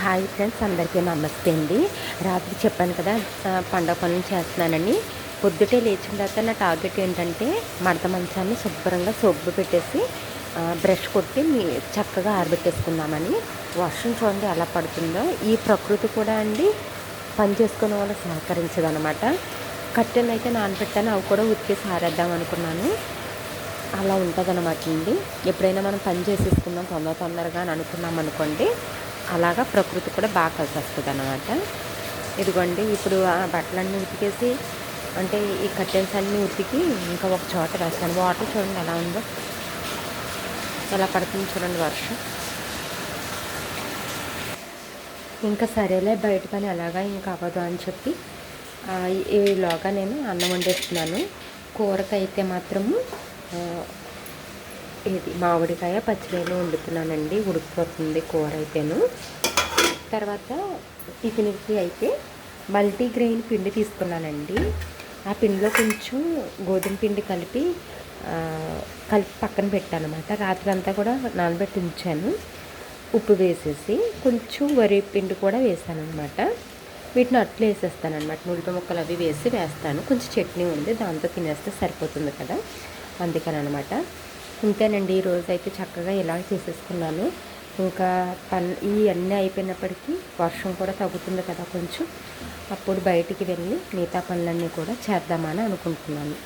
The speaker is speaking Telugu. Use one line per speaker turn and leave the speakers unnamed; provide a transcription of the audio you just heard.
హాయ్ ఫ్రెండ్స్ అందరికీ నమస్తే అండి. రాత్రి చెప్పాను కదా పండగ పనులు చేస్తున్నానని. పొద్దుటే లేచిన తర్వాత నా టార్గెట్ ఏంటంటే మడత మంచాన్ని శుభ్రంగా సబ్బు పెట్టేసి బ్రష్ కొట్టి చక్కగా ఆరబెట్టేసుకుందామని. వర్షం చూడండి ఎలా పడుతుందో. ఈ ప్రకృతి కూడా అండి పని చేసుకునే వాళ్ళు సహకరించదనమాట. కట్టెలు అయితే నానబెట్టాను అవి కూడా ఉతికేసి ఆరేద్దాం అనుకున్నాను. అలా ఉంటుంది అనమాట అండి. ఎప్పుడైనా మనం పని చేసేసుకుందాం తొందర తొందరగా అని అనుకున్నాం అనుకోండి అలాగా ప్రకృతి కూడా బాగా కలిసి వస్తుంది అనమాట ఇదిగోండి ఇప్పుడు ఆ బట్టలన్నీ ఉతికేసి అంటే ఈ కర్టెన్స్ అన్నీ ఉతికి ఇంకా ఒక చోట వేస్తాను వాటర్ చూడండి ఎలా ఉందో. ఎలా పడుతుంది చూడండి వర్షం. ఇంకా సరేలే బయట పని అలాగా ఇంకా అవ్వదు అని చెప్పి ఈ- ఈలోగా నేను అన్నం వండేస్తున్నాను. కూరకైతే మాత్రము ఇది మామిడికాయ పచ్చిరేలు వండుతున్నానండి. ఉడికిపోతుంది కూర అయితేను. తర్వాత టిఫిన్కి అయితే మల్టీగ్రెయిన్ పిండి తీసుకున్నానండి. ఆ పిండిలో కొంచెం గోధుమ పిండి కలిపి కలిపి పక్కన పెట్టాను అనమాట రాత్రి అంతా కూడా నానబెట్టి ఉంచాను. ఉప్పు వేసేసి కొంచెం వరి పిండి కూడా వేసాను అనమాట వీటిని అట్లు వేసేస్తాను అనమాట నులిపి ముక్కలు అవి వేసి వేస్తాను. కొంచెం చట్నీ ఉంది. దాంతో తినేస్తే సరిపోతుంది కదా. అందుకని అనమాట ఇంతేనండి ఈ అయితే చక్కగా ఇలా చేసేసుకున్నాను. ఇంకా పన్ ఇవన్నీ అయిపోయినప్పటికీ వర్షం కూడా తగ్గుతుంది కదా కొంచెం. అప్పుడు బయటికి వెళ్ళి మిగతా పనులన్నీ కూడా చేద్దామని అనుకుంటున్నాను.